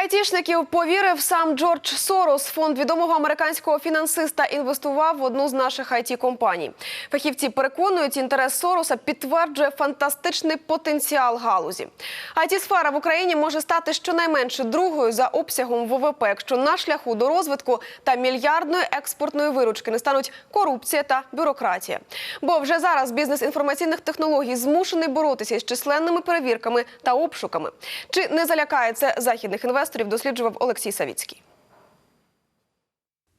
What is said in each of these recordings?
айтішників повірив сам Джордж Сорос. Фонд відомого американського фінансиста інвестував в одну з наших it компаній Фахівці переконують, інтерес Сороса підтверджує фантастичний потенціал галузі. it сфера в Україні може стати щонайменше другою за обсягом ВВП, якщо на шляху до розвитку та мільярдної експортної виручки не стануть корупція та бюрократія. Бо вже зараз бізнес інформаційних технологій змушений боротися із численними перевірками та обшуками. Чи не залякає це західних інвесторів, досліджував Олексій Савіцький.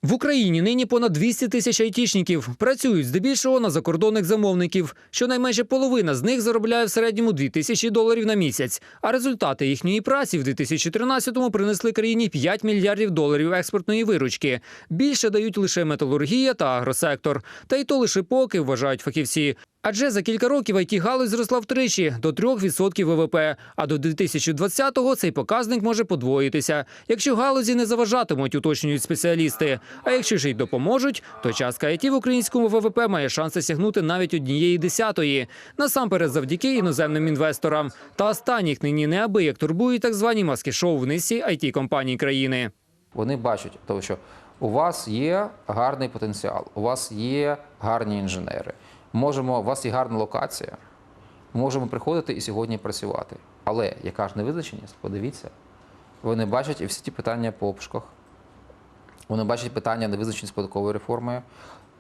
В Україні нині понад 200 тисяч айтішників працюють здебільшого на закордонних замовників. Щонайменше половина з них заробляє в середньому 2 тисячі доларів на місяць. А результати їхньої праці в 2013-му принесли країні 5 мільярдів доларів експортної виручки. Більше дають лише металургія та агросектор. Та й то лише поки вважають фахівці. Адже за кілька років it галузь зросла втричі до 3% ВВП, а до 2020-го цей показник може подвоїтися, якщо галузі не заважатимуть, уточнюють спеціалісти. А якщо ж й допоможуть, то частка IT в українському ВВП має шанси сягнути навіть однієї десятої. Насамперед завдяки іноземним інвесторам. Та останніх нині неабияк турбують так звані маски-шоу в низці it компаній країни. Вони бачать, тому що у вас є гарний потенціал, у вас є гарні інженери. Можемо, у вас є гарна локація. Можемо приходити і сьогодні працювати. Але яка ж невизначеність? Подивіться. Вони бачать і всі ті питання по обшуках. Вони бачать питання невизначеність податкової реформи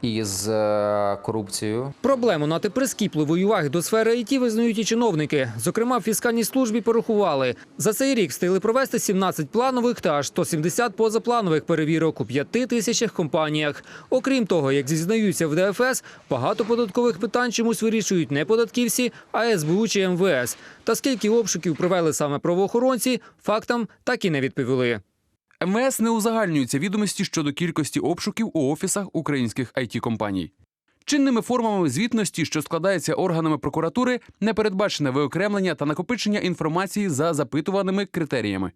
і з е, корупцією. Проблему нати прискіпливої уваги до сфери ІТ визнають і чиновники. Зокрема, в фіскальній службі порахували. За цей рік встигли провести 17 планових та аж 170 позапланових перевірок у п'яти тисячах компаніях. Окрім того, як зізнаються в ДФС, багато податкових питань чомусь вирішують не податківці, а СБУ чи МВС. Та скільки обшуків провели саме правоохоронці, фактам так і не відповіли. МВС не узагальнюється відомості щодо кількості обшуків у офісах українських it компаній Чинними формами звітності, що складаються органами прокуратури, не передбачене виокремлення та накопичення інформації за запитуваними критеріями.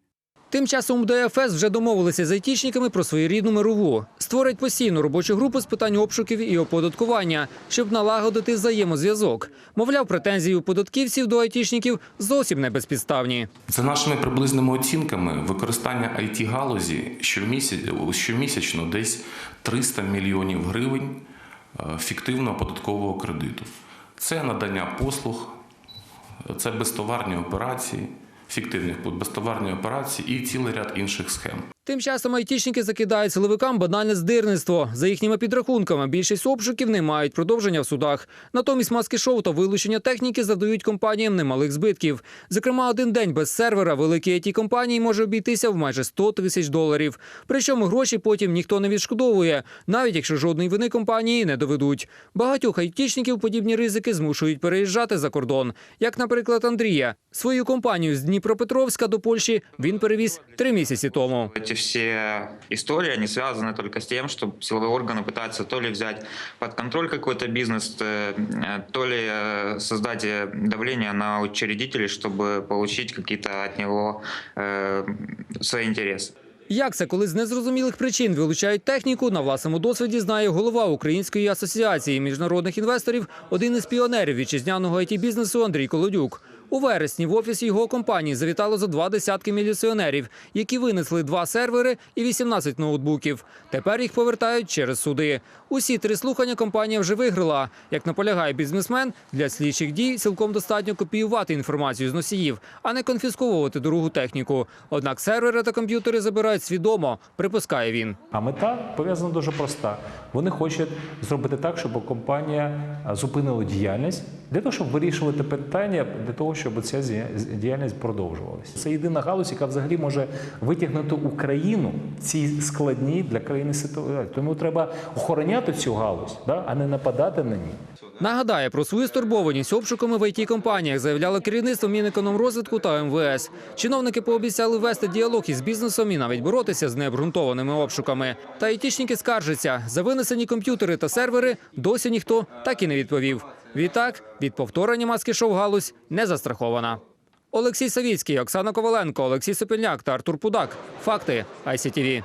Тим часом ДФС вже домовилися з айтішниками про своєрідну мирову. Створять постійну робочу групу з питань обшуків і оподаткування, щоб налагодити взаємозв'язок. Мовляв, претензії у податківців до айтішників зовсім не безпідставні. За нашими приблизними оцінками, використання it галузі щомісячно десь 300 мільйонів гривень е, фіктивного податкового кредиту. Це надання послуг, це безтоварні операції, фіктивних безтоварних операції і цілий ряд інших схем. Тим часом айтішники закидають силовикам банальне здирництво. За їхніми підрахунками, більшість обшуків не мають продовження в судах. Натомість маски-шоу та вилучення техніки завдають компаніям немалих збитків. Зокрема, один день без сервера великій it компанії може обійтися в майже 100 тисяч доларів. Причому гроші потім ніхто не відшкодовує, навіть якщо жодної вини компанії не доведуть. Багатьох айтішників подібні ризики змушують переїжджати за кордон. Як, наприклад, Андрія. Свою компанію з Дніпропетровська до Польщі він перевіз три місяці тому Эти все истории, они связаны только с тем, что силовые органы пытаются то ли взять под контроль какой-то бизнес, э, то ли э, создать э, давление на учредителей, чтобы получить какие-то от него э, свои интересы. Як це, коли з незрозумілих причин вилучають техніку, на власному досвіді знає голова Української асоціації міжнародних інвесторів, один із піонерів вітчизняного it бізнесу Андрій Колодюк. У вересні в офіс його компанії завітало за два десятки міліціонерів, які винесли два сервери і 18 ноутбуків. Тепер їх повертають через суди. Усі три слухання компанія вже виграла. Як наполягає бізнесмен, для слідчих дій цілком достатньо копіювати інформацію з носіїв, а не конфісковувати дорогу техніку. Однак сервери та комп'ютери забирають свідомо, припускає він. А мета пов'язана дуже проста. Вони хочуть зробити так, щоб компанія зупинила діяльність для того, щоб вирішувати питання, для того, щоб ця діяльність продовжувалася. Це єдина галузь, яка взагалі може витягнути Україну ці складні для країни ситуації. Тому треба охороняти цю галузь, да, а не нападати на ній. Нагадає про свою стурбованість обшуками в it компаніях заявляло керівництво Мінекономрозвитку та МВС. Чиновники пообіцяли вести діалог із бізнесом і навіть боротися з необґрунтованими обшуками. Та айтішники скаржаться за винесені комп'ютери та сервери. Досі ніхто так і не відповів. Відтак від повторення маски шоу галузь не застрахована. Олексій Савіцький, Оксана Коваленко, Олексій Сопільняк та Артур Пудак. Факти ICTV.